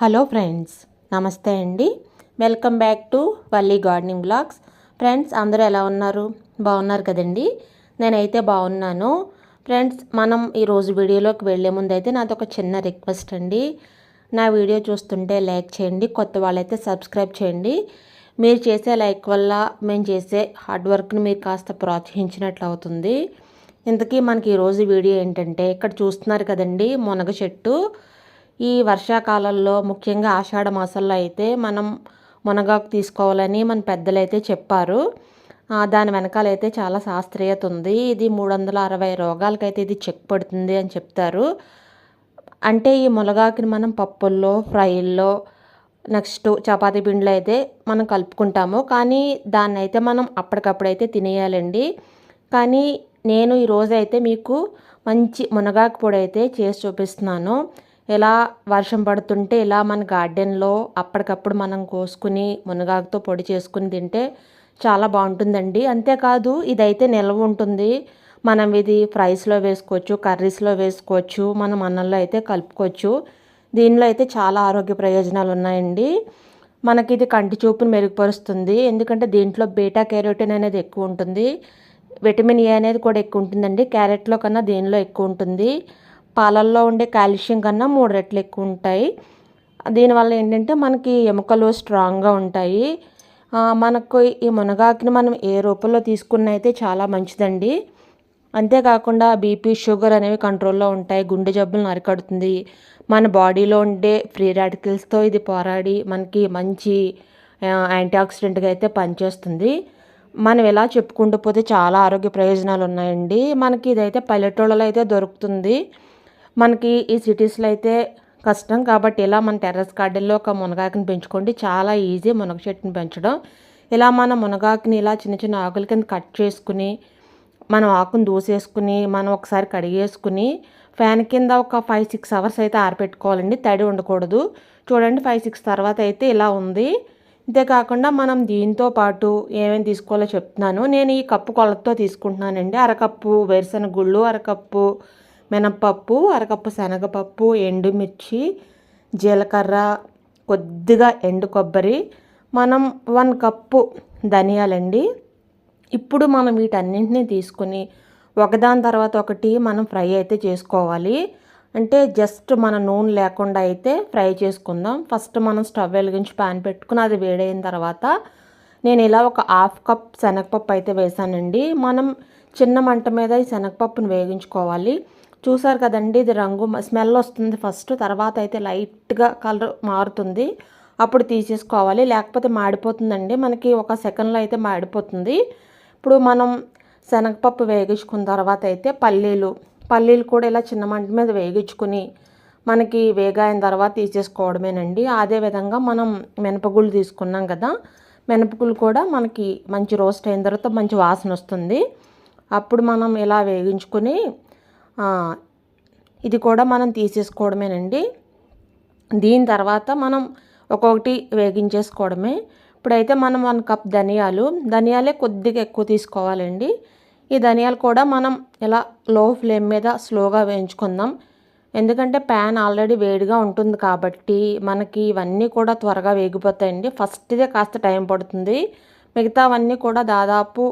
Hello friends నమస్తే అండి. Welcome back to Valli gardening blogs. Friends అందరూ ఎలా ఉన్నారు? బాగున్నారు కదండి? నేనైతే బాగున్నాను. ఫ్రెండ్స్ మనం ఈరోజు వీడియోలోకి వెళ్ళే ముందు అయితే నాది ఒక చిన్న రిక్వెస్ట్ అండి. నా వీడియో చూస్తుంటే లైక్ చేయండి కొత్త వాళ్ళైతే సబ్స్క్రైబ్ చేయండి. మీరు చేసే లైక్ వల్ల మేము చేసే హార్డ్ వర్క్ని మీరు కాస్త ప్రోత్సహించినట్లు అవుతుంది. ఇంతకీ మనకి ఈరోజు వీడియో ఏంటంటే ఇక్కడ చూస్తున్నారు కదండి మునగ చెట్టు. ఈ వర్షాకాలంలో ముఖ్యంగా ఆషాఢ మాసంలో అయితే మనం మునగాకు తీసుకోవాలని మన పెద్దలు అయితే చెప్పారు దాని వెనకాల అయితే చాలా శాస్త్రీయత ఉంది. ఇది మూడు వందల అరవై రోగాలకైతే ఇది చెక్ పడుతుంది అని చెప్తారు. అంటే ఈ మునగాకుని మనం పప్పుల్లో ఫ్రైల్లో నెక్స్ట్ చపాతీ పిండిలో అయితే మనం కలుపుకుంటాము. కానీ దాన్ని అయితే మనం అప్పటికప్పుడైతే తినేయాలండి. కానీ నేను ఈరోజు అయితే మీకు మంచి మునగాకు పొడి అయితే చేసి చూపిస్తున్నాను. ఇలా వర్షం పడుతుంటే ఇలా మన గార్డెన్లో అప్పటికప్పుడు మనం కోసుకుని మునగాకుతో పొడి చేసుకుని తింటే చాలా బాగుంటుందండి. అంతేకాదు ఇదైతే నిల్వ ఉంటుంది. మనం ఇది ఫ్రైస్లో వేసుకోవచ్చు కర్రీస్లో వేసుకోవచ్చు మనం అన్నంలో అయితే కలుపుకోవచ్చు. దీనిలో అయితే చాలా ఆరోగ్య ప్రయోజనాలు ఉన్నాయండి. మనకి ఇది కంటి చూపును మెరుగుపరుస్తుంది. ఎందుకంటే దీంట్లో బీటా కెరోటిన్ అనేది ఎక్కువ ఉంటుంది. విటమిన్ ఏ అనేది కూడా ఎక్కువ ఉంటుందండి. క్యారెట్లో కన్నా దీనిలో ఎక్కువ ఉంటుంది. పాలల్లో ఉండే కాల్షియం కన్నా మూడు రెట్లు ఎక్కువ ఉంటాయి దీనివల్ల ఏంటంటే మనకి ఎముకలు స్ట్రాంగ్గా ఉంటాయి. మనకు ఈ మునగాకుని మనం ఏ రూపంలో తీసుకున్న అయితే చాలా మంచిదండి. అంతేకాకుండా బీపీ షుగర్ అనేవి కంట్రోల్లో ఉంటాయి. గుండె జబ్బులను అరికడుతుంది మన బాడీలో ఉండే ఫ్రీ రాడికల్స్తో ఇది పోరాడి మనకి మంచి యాంటీ ఆక్సిడెంట్గా అయితే పనిచేస్తుంది. మనం ఇలా చెప్పుకుంటూ పోతే చాలా ఆరోగ్య ప్రయోజనాలు ఉన్నాయండి మనకి ఇదైతే పల్లెటూళ్ళలో అయితే దొరుకుతుంది. మనకి ఈ సిటీస్లో అయితే కష్టం. కాబట్టి ఇలా మన టెర్రస్ గార్డెన్లో ఒక మునగాకుని పెంచుకోండి. చాలా ఈజీ మునగ చెట్టుని పెంచడం. ఇలా మన మునగాకుని ఇలా చిన్న చిన్న ఆకుల కింద కట్ చేసుకుని మనం ఆకుని దూసేసుకుని మనం ఒకసారి కడిగేసుకుని ఫ్యాన్ కింద ఒక ఫైవ్ సిక్స్ అవర్స్ అయితే ఆరపెట్టుకోవాలండి. తడి ఉండకూడదు. చూడండి ఫైవ్ సిక్స్ తర్వాత అయితే ఇలా ఉంది. అంతేకాకుండా మనం దీంతో పాటు ఏమేమి తీసుకోవాలో చెప్తున్నాను. నేను ఈ కప్పు కొలతతో తీసుకుంటున్నానండి. అరకప్పు వేరుశనగ గుళ్ళు అరకప్పు మినప్పప్పు అరకప్పు శనగపప్పు ఎండుమిర్చి జీలకర్ర కొద్దిగా ఎండు కొబ్బరి మనం వన్ కప్పు ధనియాలండి. ఇప్పుడు మనం వీటన్నింటినీ తీసుకుని ఒకదాని తర్వాత ఒకటి మనం ఫ్రై అయితే చేసుకోవాలి. అంటే జస్ట్ మన నూనె లేకుండా అయితే ఫ్రై చేసుకుందాం. ఫస్ట్ మనం స్టవ్ వెలిగించి ప్యాన్ పెట్టుకుని అది వేడైన తర్వాత నేను ఇలా ఒక హాఫ్ కప్ శనగపప్పు అయితే వేసానండి. మనం చిన్న మంట మీద ఈ శనగపప్పును వేగించుకోవాలి. చూసారు కదండి ఇది రంగు స్మెల్ వస్తుంది ఫస్ట్ తర్వాత అయితే లైట్గా కలర్ మారుతుంది. అప్పుడు తీసేసుకోవాలి లేకపోతే మాడిపోతుందండి. మనకి ఒక సెకండ్లో అయితే మాడిపోతుంది. ఇప్పుడు మనం శనగపప్పు వేగించుకున్న తర్వాత అయితే పల్లీలు పల్లీలు కూడా ఇలా చిన్న మంట మీద వేగించుకుని మనకి వేగాయిన తర్వాత తీసేసుకోవడమేనండి. అదేవిధంగా మనం మినపగుళ్ళు తీసుకున్నాం కదా మినపగుళ్ళు కూడా మనకి మంచి రోస్ట్ అయిన తర్వాత మంచి వాసన వస్తుంది. అప్పుడు మనం ఇలా వేగించుకుని ఇది కూడా మనం తీసేసుకోవడమేనండి. దీని తర్వాత మనం ఒక్కొక్కటి వేగించేసుకోవడమే. ఇప్పుడైతే మనం వన్ కప్ ధనియాలు ధనియాలే కొద్దిగా ఎక్కువ తీసుకోవాలండి. ఈ ధనియాలు కూడా మనం ఇలా లో ఫ్లేమ్ మీద స్లోగా వేయించుకుందాం. ఎందుకంటే ప్యాన్ ఆల్రెడీ వేడిగా ఉంటుంది కాబట్టి మనకి ఇవన్నీ కూడా త్వరగా వేగిపోతాయండి. ఫస్ట్దే కాస్త టైం పడుతుంది. మిగతావన్నీ కూడా దాదాపు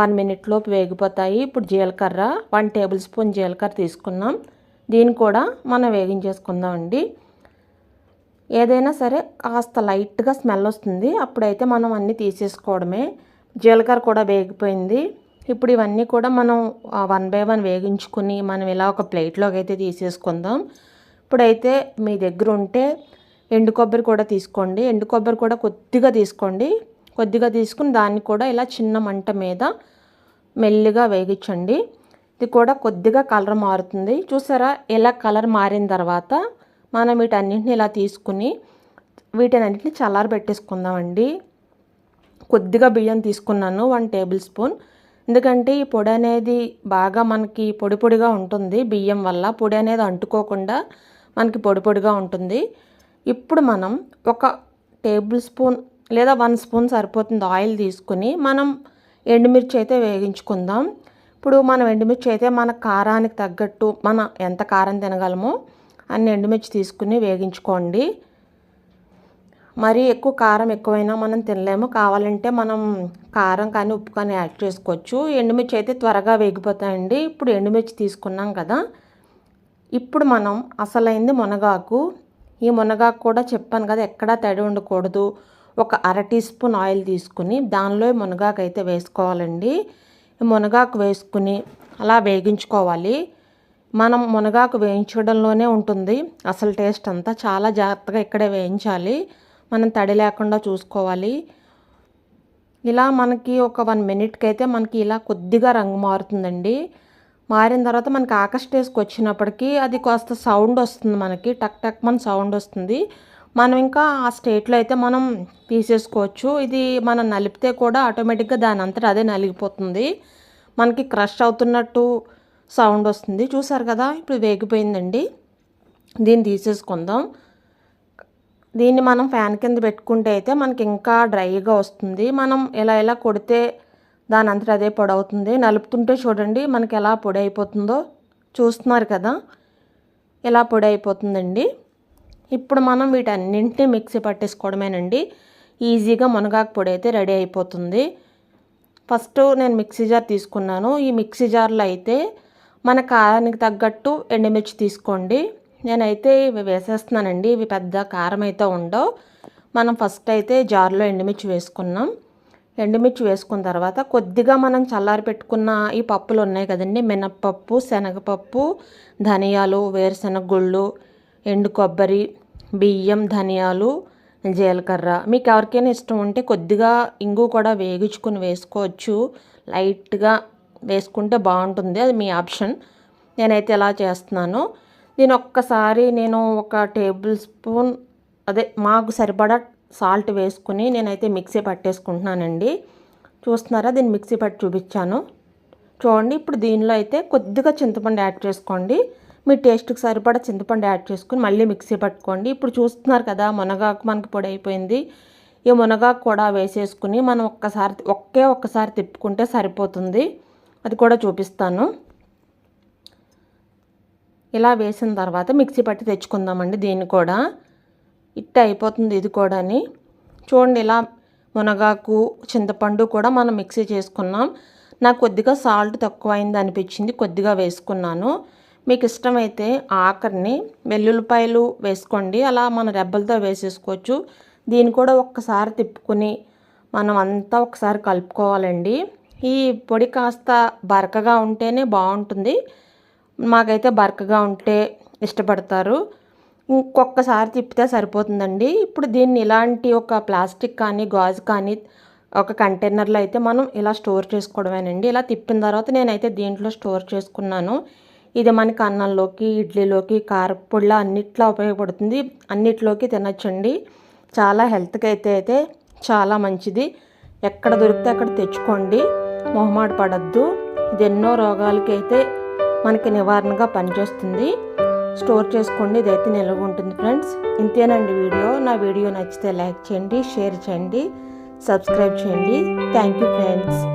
వన్ మినిట్ లోపు వేగిపోతాయి. ఇప్పుడు జీలకర్ర వన్ టేబుల్ స్పూన్ జీలకర్ర తీసుకున్నాం. దీన్ని కూడా మనం వేగించేసుకుందాం అండి. ఏదైనా సరే కాస్త లైట్గా స్మెల్ వస్తుంది. అప్పుడైతే మనం అన్నీ తీసేసుకోవడమే. జీలకర్ర కూడా వేగిపోయింది. ఇప్పుడు ఇవన్నీ కూడా మనం వన్ బై వన్ వేగించుకుని మనం ఇలా ఒక ప్లేట్లోకి అయితే తీసేసుకుందాం. ఇప్పుడైతే మీ దగ్గర ఉంటే ఎండు కొబ్బరి కూడా తీసుకోండి. ఎండు కొబ్బరి కూడా కొద్దిగా తీసుకోండి. కొద్దిగా తీసుకుని దాన్ని కూడా ఇలా చిన్న మంట మీద మెల్లిగా వేగించండి. ఇది కూడా కొద్దిగా కలర్ మారుతుంది. చూసారా ఇలా కలర్ మారిన తర్వాత మనం వీటన్నింటిని ఇలా తీసుకుని వీటన్నింటిని చల్లారి పెట్టేసుకుందామండి. కొద్దిగా బియ్యం తీసుకున్నాను వన్ టేబుల్ స్పూన్. ఎందుకంటే ఈ పొడి అనేది బాగా మనకి పొడి పొడిగా ఉంటుంది బియ్యం వల్ల. పొడి అనేది అంటుకోకుండా మనకి పొడి పొడిగా ఉంటుంది. ఇప్పుడు మనం ఒక టేబుల్ స్పూన్ లేదా వన్ స్పూన్ సరిపోతుంది ఆయిల్ తీసుకుని మనం ఎండుమిర్చి అయితే వేగించుకుందాం. ఇప్పుడు మనం ఎండుమిర్చి అయితే మన కారానికి తగ్గట్టు మన ఎంత కారం తినగలమో అన్ని ఎండుమిర్చి తీసుకుని వేగించుకోండి. మరీ ఎక్కువ కారం ఎక్కువైనా మనం తినలేము. కావాలంటే మనం కారం కానీ ఉప్పు కానీ యాడ్ చేసుకోవచ్చు. ఎండుమిర్చి అయితే త్వరగా వేగిపోతాయండి. ఇప్పుడు ఎండుమిర్చి తీసుకున్నాం కదా. ఇప్పుడు మనం అసలైంది మునగాకు. ఈ మునగాకు కూడా చెప్పాను కదా ఎక్కడా తడి ఉండకూడదు. ఒక అర టీ స్పూన్ ఆయిల్ తీసుకుని దానిలో మునగాకు అయితే వేసుకోవాలండి. మునగాకు వేసుకుని అలా వేగించుకోవాలి. మనం మునగాకు వేయించడంలోనే ఉంటుంది. అసలు టేస్ట్ అంతా చాలా జాగ్రత్తగా ఇక్కడే వేయించాలి. మనం తడి లేకుండా చూసుకోవాలి. ఇలా మనకి ఒక వన్ మినిట్కి అయితే మనకి ఇలా కొద్దిగా రంగు మారుతుందండి. మారిన తర్వాత మనకి ఆకస్ట్ వచ్చినప్పటికీ అది కాస్త సౌండ్ వస్తుంది మనకి. టక్ టక్ మన సౌండ్ వస్తుంది. మనం ఇంకా ఆ స్టేట్లో అయితే మనం తీసేసుకోవచ్చు. ఇది మనం నలిపితే కూడా ఆటోమేటిక్గా దాని అంతటా అదే నలిగిపోతుంది. మనకి క్రష్ అవుతున్నట్టు సౌండ్ వస్తుంది. చూసారు కదా ఇప్పుడు వేగిపోయిందండి. దీన్ని తీసేసుకుందాం. దీన్ని మనం ఫ్యాన్ కింద పెట్టుకుంటే అయితే మనకి ఇంకా డ్రైగా వస్తుంది. మనం ఇలా ఇలా కొడితే దాని అంతటా అదే పొడి అవుతుంది నలుపుతుంటే చూడండి మనకి ఎలా పొడి అయిపోతుందో చూస్తున్నారు కదా. ఇలా పొడి అయిపోతుందండి. ఇప్పుడు మనం వీటన్నింటినీ మిక్సీ పట్టేసుకోవడమేనండి. ఈజీగా మునగాకు పొడి అయితే రెడీ అయిపోతుంది. ఫస్ట్ నేను మిక్సీ జార్ తీసుకున్నాను. ఈ మిక్సీ జార్లో అయితే మన కారానికి తగ్గట్టు ఎండుమిర్చి తీసుకోండి. నేనైతే ఇవి వేసేస్తున్నానండి. ఇవి పెద్ద కారం అయితే ఉండవు. మనం ఫస్ట్ అయితే జార్లో ఎండుమిర్చి వేసుకున్నాం. ఎండుమిర్చి వేసుకున్న తర్వాత కొద్దిగా మనం చల్లారి పెట్టుకున్న ఈ పప్పులు ఉన్నాయి కదండి. మినప్పప్పు శనగపప్పు ధనియాలు వేరుశనగ గుళ్ళు ఎండు కొబ్బరి బియ్యం ధనియాలు జీలకర్ర. మీకు ఎవరికైనా ఇష్టం ఉంటే కొద్దిగా ఇంగు కూడా వేగించుకుని వేసుకోవచ్చు. లైట్గా వేసుకుంటే బాగుంటుంది. అది మీ ఆప్షన్. నేనైతే ఇలా చేస్తున్నాను. నేను ఒక్కసారి నేను ఒక టేబుల్ స్పూన్ అదే మాకు సరిపడా సాల్ట్ వేసుకుని నేనైతే మిక్సీ పట్టేసుకుంటున్నానండి. చూస్తున్నారా? దీన్ని మిక్సీ పట్టి చూపించాను. చూడండి ఇప్పుడు దీనిలో అయితే కొద్దిగా చింతపండు యాడ్ చేసుకోండి. మీ టేస్ట్కి సరిపడా చింతపండు యాడ్ చేసుకుని మళ్ళీ మిక్సీ పట్టుకోండి. ఇప్పుడు చూస్తున్నారు కదా మునగాకు మనకి పొడి అయిపోయింది. ఈ మునగాకు కూడా వేసేసుకుని మనం ఒక్కసారి ఒకే ఒక్కసారి తిప్పుకుంటే సరిపోతుంది. అది కూడా చూపిస్తాను. ఇలా వేసిన తర్వాత మిక్సీ పట్టి తెచ్చుకుందామండి దీన్ని కూడా. ఇట్ట అయిపోతుంది ఇది కూడాని. చూడండి ఇలా మునగాకు చింతపండు కూడా మనం మిక్సీ చేసుకున్నాం. నాకు కొద్దిగా సాల్ట్ తక్కువైంది అనిపించింది కొద్దిగా వేసుకున్నాను. మీకు ఇష్టమైతే ఆఖరిని వెల్లుల్లిపాయలు వేసుకోండి. అలా మన రెబ్బలతో వేసేసుకోవచ్చు. దీన్ని కూడా ఒక్కసారి తిప్పుకుని మనం అంతా ఒకసారి కలుపుకోవాలండి. ఈ పొడి కాస్త బరకగా ఉంటేనే బాగుంటుంది. మాకైతే బరకగా ఉంటే ఇష్టపడతారు. ఇంకొకసారి తిప్పితే సరిపోతుందండి. ఇప్పుడు దీన్ని ఇలాంటి ఒక ప్లాస్టిక్ కానీ గాజు కానీ ఒక కంటైనర్లో అయితే మనం ఇలా స్టోర్ చేసుకోవడమేనండి. ఇలా తిప్పిన తర్వాత నేనైతే దీంట్లో స్టోర్ చేసుకున్నాను. ఇది మనకి అన్నంలోకి ఇడ్లీలోకి కారపొడిలా అన్నిట్లో ఉపయోగపడుతుంది. అన్నిట్లోకి తినచ్చండి. చాలా హెల్త్కి అయితే అయితే చాలా మంచిది. ఎక్కడ దొరికితే అక్కడ తెచ్చుకోండి. మొహమాట పడద్దు. ఇది ఎన్నో రోగాలకి అయితే మనకి నివారణగా పనిచేస్తుంది. స్టోర్ చేసుకోండి. ఇదైతే నిల్వ ఉంటుంది ఫ్రెండ్స్. ఇంతేనండి వీడియో. నా వీడియో నచ్చితే లైక్ చేయండి షేర్ చేయండి సబ్స్క్రైబ్ చేయండి. Thank you friends.